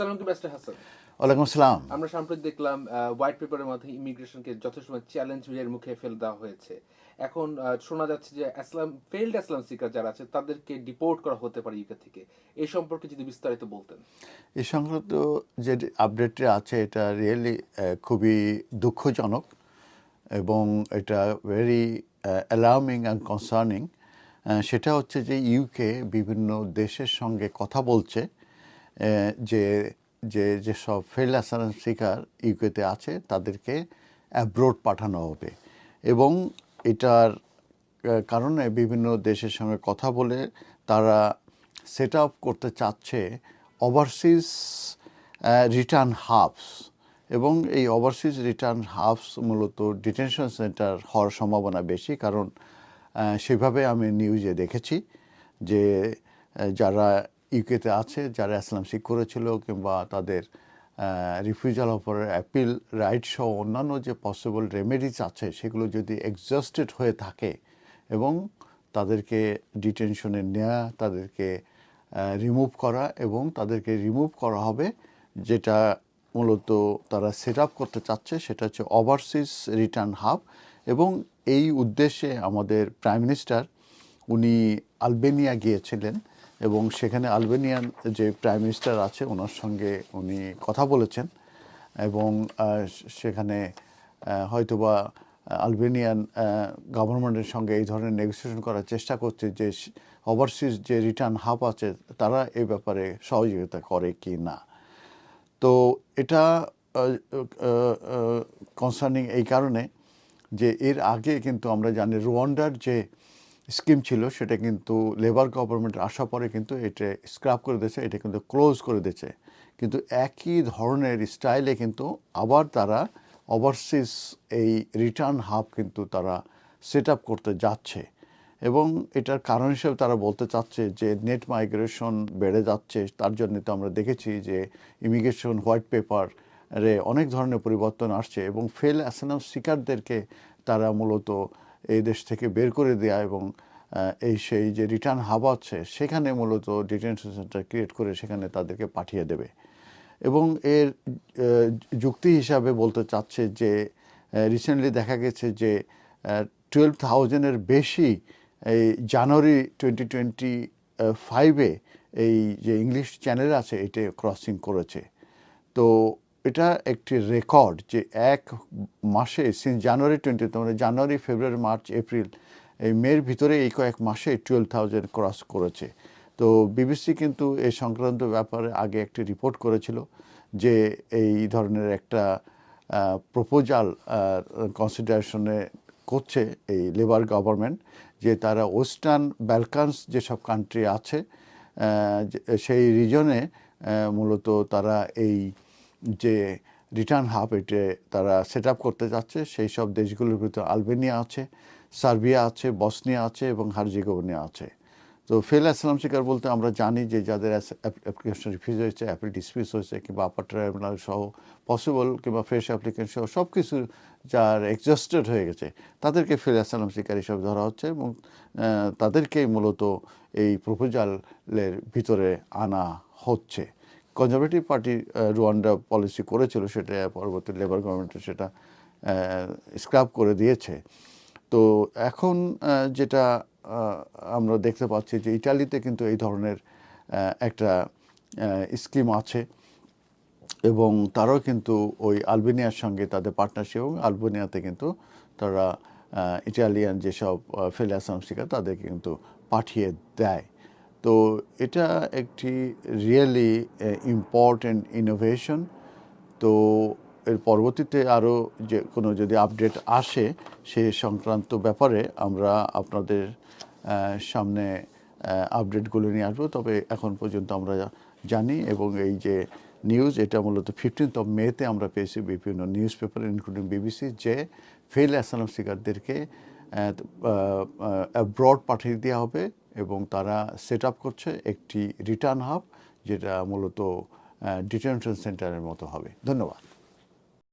ওয়ালাইকুম আসসালাম। আমরা সাম্প্রতিক দেখলাম হোয়াইট পেপারের মধ্যে ইমিগ্রেশনকে যথেষ্ট চ্যালেঞ্জের মুখে ফেলে দেওয়া হয়েছে। এখন শোনা যাচ্ছে যে আসলাম ফেল্ড আসলাম সিকার যারা আছে তাদেরকে ডিপোর্ট করা হতে পারে ইউকে থেকে। এই সম্পর্কে যদি বিস্তারিত বলতেন। এই সংক্রান্ত যে আপডেটটা আছে এটা রিয়েলি খুবই দুঃখজনক এবং এটা ভেরি অ্যালার্মিং অ্যান্ড কনসার্নিং সেটা হচ্ছে যে ইউকে বিভিন্ন দেশের সঙ্গে কথা বলছে। যে যে যেসব ফেল অ্যাসারাম শিকার ইউকেতে আছে, তাদেরকে অ্যাব্রোড পাঠানো হবে। এবং এটার কারণে বিভিন্ন দেশের সঙ্গে কথা বলে তারা সেট আপ করতে চাচ্ছে ওভারসিজ রিটার্ন হাবস এবং এই ওভারসিজ রিটার্ন হাবস মূলত ডিটেনশন সেন্টার হওয়ার সম্ভাবনা বেশি, কারণ সেভাবে আমি নিউজে দেখেছি যে যারা ইউকেতে আছে, যারা ইসলাম শিখ করেছিল কিংবা তাদের রিফিউজাল অফার অ্যাপিল রাইট সহ অন্যান্য যে পসিবল রেমেডিজ আছে, সেগুলো যদি এক্সস্টেড হয়ে থাকে এবং তাদেরকে ডিটেনশনে নেওয়া তাদেরকে রিমুভ করা এবং তাদেরকে রিমুভ করা হবে, যেটা মূলত তারা সেট আপ করতে চাচ্ছে, সেটা হচ্ছে ওভারসিজ রিটার্ন হাব এবং এই উদ্দেশ্যে আমাদের প্রাইম মিনিস্টার উনি আলবেনিয়া গিয়েছিলেন। এবং সেখানে আলবেনিয়ান যে প্রাইম মিনিস্টার আছে, ওনার সঙ্গে উনি কথা বলেছেন এবং সেখানে হয়তোবা আলবেনিয়ান গভর্নমেন্টের সঙ্গে এই ধরনের নেগোসিয়েশন করার চেষ্টা করছে যে ওভারসিজ যে রিটার্ন হাব আছে, তারা এই ব্যাপারে সহযোগিতা করে কি না। তো এটা কনসার্নিং এই কারণে যে এর আগে কিন্তু আমরা জানি, রুয়ান্ডার যে স্কিম ছিল, সেটা কিন্তু লেবার গভর্নমেন্ট আসার পরে কিন্তু এটা স্ক্রাপ করে দিয়েছে, এটা কিন্তু ক্লোজ করে দিয়েছে। কিন্তু একই ধরনের স্টাইলে কিন্তু আবার তারা ওভারসিজ এই রিটার্ন হাব কিন্তু তারা সেট আপ করতে যাচ্ছে। এবং এটার কারণ হিসেবে তারা বলতে চাচ্ছে যে নেট মাইগ্রেশন বেড়ে যাচ্ছে, তার জন্য তো আমরা দেখেছি যে ইমিগ্রেশন হোয়াইট পেপার রে অনেক ধরনের পরিবর্তন আসছে এবং ফেল অ্যাসানাম শিকারদেরকে তারা মূলত এই দেশ থেকে বের করে দেয়া এবং এই সেই যে রিটার্ন হাব আছে, সেখানে মূলত ডিটেনশন সেন্টার ক্রিয়েট করে সেখানে তাদেরকে পাঠিয়ে দেবে। এবং এর যুক্তি হিসাবে বলতে চাচ্ছে যে রিসেন্টলি দেখা গেছে যে টুয়েলভ থাউজেন্ডের বেশি এই জানুয়ারি টোয়েন্টি টোয়েন্টি ফাইভে এই যে ইংলিশ চ্যানেল আছে, এটা ক্রসিং করেছে। তো এটা একটি রেকর্ড যে এক মাসে সিন্স জানুয়ারি টোয়েন্টি মানে জানুয়ারি ফেব্রুয়ারি মার্চ এপ্রিল এই মের ভিতরে এই কয়েক মাসে টুয়েলভ থাউজেন্ড ক্রস করেছে। তো বিবিসি কিন্তু এই সংক্রান্ত ব্যাপারে আগে একটি রিপোর্ট করেছিল যে এই ধরনের একটা প্রপোজাল কনসিডারেশনে করছে এই লেবার গভর্নমেন্ট যে তারা ওয়েস্টার্ন ব্যালকানস যেসব কান্ট্রি আছে সেই রিজনে মূলত তারা এই যে রিটার্ন হাব এটে তারা সেট করতে যাচ্ছে, সেই সব দেশগুলোর ভিতরে আলবেনিয়া আছে, সার্বিয়া আছে, বসনিয়া আছে এবং হারজিগোভনিয়া আছে। তো ফেল আসলাম শিকার বলতে আমরা জানি যে যাদের অ্যাপ্লিকেশন রিফিউজ হয়েছে অ্যাপিল ডিসপিউস হয়েছে কিংবা আপার ট্রাইব্যুনাল সহ পসিবল কিংবা ফ্রেশ অ্যাপ্লিকেশন সহ সব কিছু যার এক্সস্টেড হয়ে গেছে, তাদেরকে ফেল আসলাম শিকার হিসাবে ধরা হচ্ছে এবং তাদেরকেই মূলত এই প্রপোজালের ভিতরে আনা হচ্ছে। কনজারভেটিভ পার্টি রুয়ান্ডা পলিসি করেছিল সেটা পরবর্তী লেবার গভর্নমেন্ট সেটা স্ক্রাব করে দিয়েছে। তো এখন যেটা আমরা দেখতে পাচ্ছি যে ইটালিতে কিন্তু এই ধরনের একটা স্কিম আছে এবং তারাও কিন্তু ওই আলবেনিয়ার সঙ্গে তাদের পার্টনারশিপ এবং আলবেনিয়াতে কিন্তু তারা ইটালিয়ান যেসব ফেল অ্যাসাম শিকার তাদেরকে কিন্তু পাঠিয়ে দেয়। তো এটা একটি রিয়েলি ইম্পর্ট্যান্ট ইনোভেশন তো এর পরবর্তীতে আরও যে কোনো যদি আপডেট আসে সে সংক্রান্ত ব্যাপারে আমরা আপনাদের সামনে আপডেটগুলো নিয়ে আসব। তবে এখন পর্যন্ত আমরা জানি এবং এই যে নিউজ এটা মূলত ফিফটিন্থ অফ মেতে আমরা পেয়েছি বিভিন্ন নিউজ পেপার ইনক্লুডিং বিবিসি যে ফেল অ্যাসালাম শিকারদেরকে ব্রড পাঠিয়ে দেওয়া হবে। এবং তারা সেট আপ করছে একটি রিটার্ন হাব যেটা মূলত ডিটেনশন সেন্টারের মতো হবে। ধন্যবাদ।